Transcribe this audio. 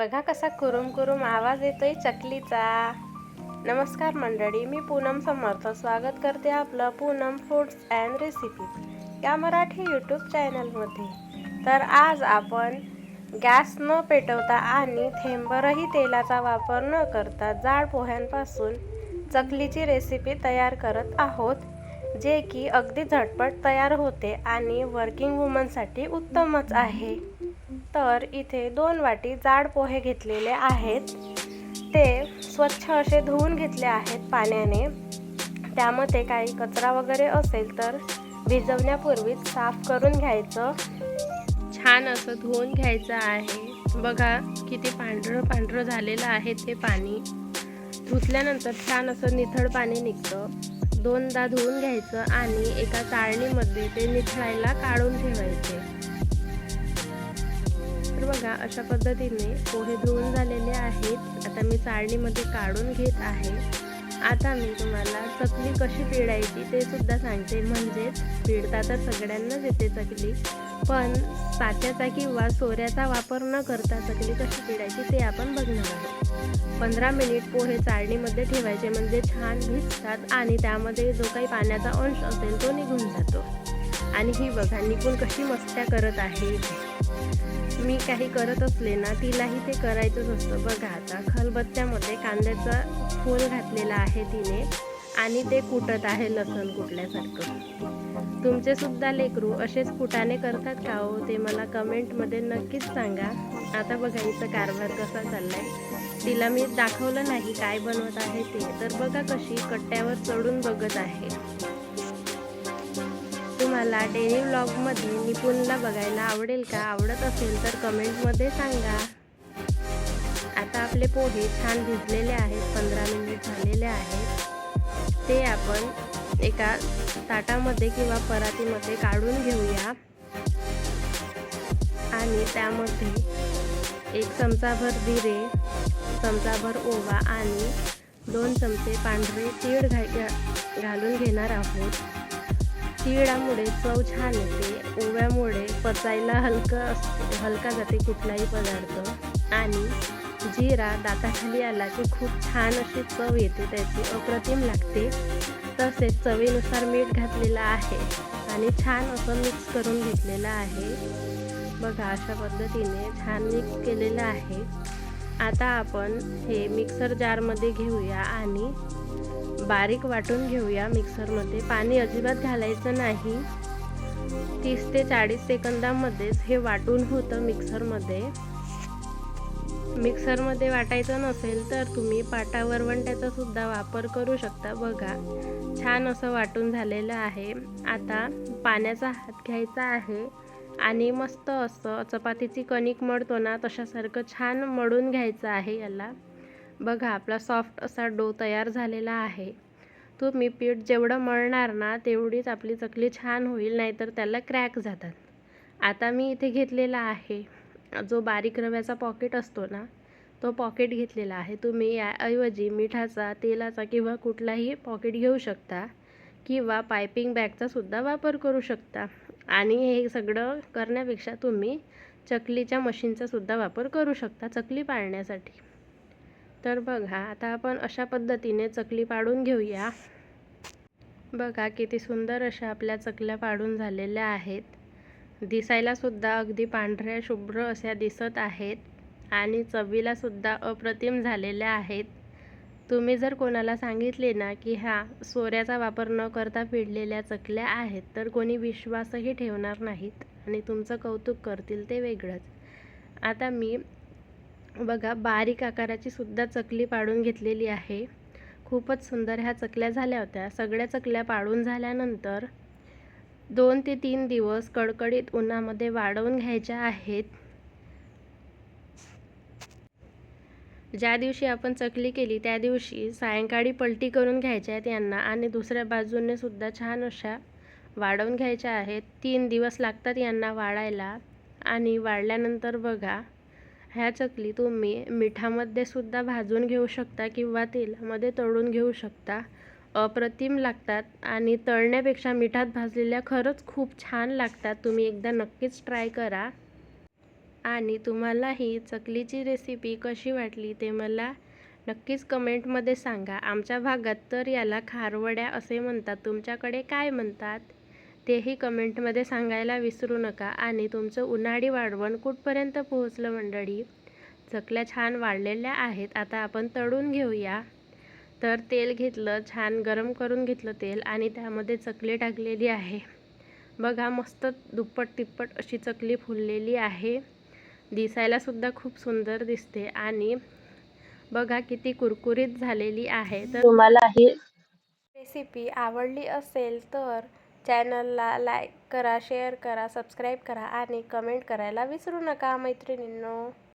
बघा कसा कुरुम कुरुम आवाज येतोय चकलीचा. नमस्कार मंडळी मी पूनम समर्थ. स्वागत करते आपलं पूनम फूड्स अँड रेसिपी या मराठी यूट्यूब चॅनलमध्ये तर आज आपण गॅस न पेटवता आणि थेंबरही तेलाचा वापर न करता जाड पोह्यांपासून चकलीची रेसिपी तयार करत आहोत जे की अगदी झटपट तयार होते आणि वर्किंग वुमनसाठी उत्तमच आहे. तर इथे दोन वाटी जाड पोहे घेतलेले आहेत. ते स्वच्छ असे धुवून घेतले आहेत पाण्याने. त्यामध्ये काही कचरा वगैरे असेल तर भिजवण्यापूर्वीच साफ करून घ्यायचं. छान असं धुवून घ्यायचं आहे. बघा किती पांढरं पांढरं झालेलं आहे ते पाणी. धुतल्यानंतर छान असं निथळ पाणी निघतं. दोनदा धुवून घ्यायचं आणि एका चाळणीमध्ये ते निथळायला काढून ठेवायचे. बघा अशा पद्धतीने पोहे धुवून झालेले आहेत. आता मी चाळणीमध्ये काढून घेत आहे. आता मी तुम्हाला चकली कशी पिळायची ते सुद्धा सांगते. म्हणजेच पिळता तर सगळ्यांनाच येते चकली पण साच्याचा किंवा सोऱ्याचा वापर न करता चकली कशी पिळायची ते आपण बघणार आहोत. पंधरा मिनिट पोहे चाळणीमध्ये ठेवायचे म्हणजे छान भिजतात आणि त्यामध्ये जो काही पाण्याचा अंश असेल तो निघून जातो. आणि ही बघा निघून कशी मस्त्या करत आहे. मी काही करत असले ना तिलाही ते करायचंच असतं. बघा आता खलबत्त्यामध्ये कांद्याचा फूल घातलेला आहे तिने आणि ते कुटत आहे लसण कुटल्यासारखं तुमचे सुद्धा लेकरू असेच कुटाने करतात का हो? ते मला कमेंटमध्ये नक्कीच सांगा. आता बघा इथं कारभार कसा चाललाय. तिला मी दाखवलं नाही काय बनवत आहे ते. तर बघा कशी कट्ट्यावर चढून बघत आहे. तुम्हाला डेली व्लॉगमध्ये निपुणला बघायला आवडेल का? आवडत असेल तर कमेंटमध्ये सांगा. आता आपले पोहे छान भिजलेले आहेत पंधरा मिनिट झालेले आहेत. ते आपण एका ताटामध्ये किंवा परातीमध्ये काढून घेऊया. आणि त्यामध्ये एक चमचाभर जिरे चमचाभर ओवा आणि दोन चमचे पांढरे तीळ घा घालून घेणार आहोत. तिळामुळे चव छान येते. ओव्यामुळे पचायला हलकं असते. हलका जाते कुठलाही पदार्थ. आणि जिरा दाताखाली आला की खूप छान अशी चव येते. त्याची अप्रतिम लागते. तसेच चवीनुसार मीठ घातलेलं आहे. आणि छान असं मिक्स करून घेतलेलं आहे. बघा अशा पद्धतीने छान मिक्स केलेलं आहे. आता आपण हे मिक्सर जारमध्ये घेऊया आणि बारीक वाटून घेऊया मिक्सरमध्ये. पाणी अजिबात घालायचं नाही. तीस ते चाळीस सेकंदामध्येच हे वाटून होतं मिक्सरमध्ये. मिक्सरमध्ये वाटायचं नसेल तर तुम्ही पाटा सुद्धा वापर करू शकता. बघा छान असं वाटून झालेलं आहे. आता पाण्याचा हात घ्यायचा आहे आणि मस्त असं चपातीची कणिक मळतो ना तशासारखं छान मळून घ्यायचं आहे याला. बघा आपला सॉफ्ट असा डो तयार झालेला आहे. तुम्ही पीठ जेवढं मळणार ना तेवढीच आपली चकली छान होईल नाहीतर त्याला क्रॅक जातात. आता मी इथे घेतलेला आहे जो बारीक रव्याचा पॉकेट असतो ना तो पॉकेट घेतलेला आहे. तुम्ही याऐवजी मिठाचा तेलाचा किंवा कुठलाही पॉकेट घेऊ शकता किंवा पायपिंग बॅगचा सुद्धा वापर करू शकता. आणि हे सगळं करण्यापेक्षा तुम्ही चकलीच्या मशीनचा सुद्धा वापर करू शकता चकली पाळण्यासाठी. तर बघा आता आपण अशा पद्धतीने चकली पाडून घेऊया. बघा किती सुंदर अशा आपल्या चकल्या पाडून झालेल्या आहेत. दिसायलासुद्धा अगदी पांढऱ्या शुभ्र अशा दिसत आहेत आणि चवीलासुद्धा अप्रतिम झालेल्या आहेत. तुम्ही जर कोणाला सांगितले ना की ह्या सोऱ्याचा वापर न करता पिळलेल्या चकल्या आहेत तर कोणी विश्वासही ठेवणार नाहीत आणि तुमचं कौतुक करतील ते वेगळंच. आता मी बघा बारीक आकाराची सुद्धा चकली पाडून घेतलेली आहे. खूपच सुंदर ह्या चकल्या झाल्या होत्या. सगळ्या चकल्या पाडून झाल्यानंतर दोन ते तीन दिवस कडकडीत उन्हामध्ये वाढवून घ्यायच्या आहेत. ज्या दिवशी आपण चकली केली त्या दिवशी सायंकाळी पलटी करून घ्यायच्या आहेत यांना आणि दुसऱ्या बाजूने सुद्धा छान अशा वाढवून घ्यायच्या आहेत. तीन दिवस लागतात यांना वाढायला आणि वाढल्यानंतर बघा ह्या चकली तुम्ही मिठामध्ये सुद्धा भाजून घेऊ शकता किंवा तेलामध्ये तळून घेऊ शकता. अप्रतिम लागतात आणि तळण्यापेक्षा मिठात भाजलेल्या खरंच खूप छान लागतात. तुम्ही एकदा नक्कीच ट्राय करा. आणि तुम्हाला ही चकलीची रेसिपी कशी वाटली ते मला नक्कीच कमेंटमध्ये सांगा. आमच्या भागात तर याला खारवड्या असे म्हणतात. तुमच्याकडे काय म्हणतात? तेही कमेंटमध्ये सांगायला विसरू नका. आणि तुमचं उन्हाळी वाढवण कुठपर्यंत पोहोचलं मंडळी? चकल्या छान वाढलेल्या आहेत. आता आपण तळून घेऊया. तर तेल घेतलं छान गरम करून घेतलं तेल आणि त्यामध्ये चकली टाकलेली आहे. बघा मस्त दुप्पट तिप्पट अशी चकली फुललेली आहे. दिसायलासुद्धा खूप सुंदर दिसते. आणि बघा किती कुरकुरीत झालेली आहे. तर तुम्हाला ही रेसिपी आवडली असेल तर चॅनलला लाईक करा शेअर करा सबस्क्राईब करा आणि कमेंट करायला विसरू नका मैत्रिणींनो.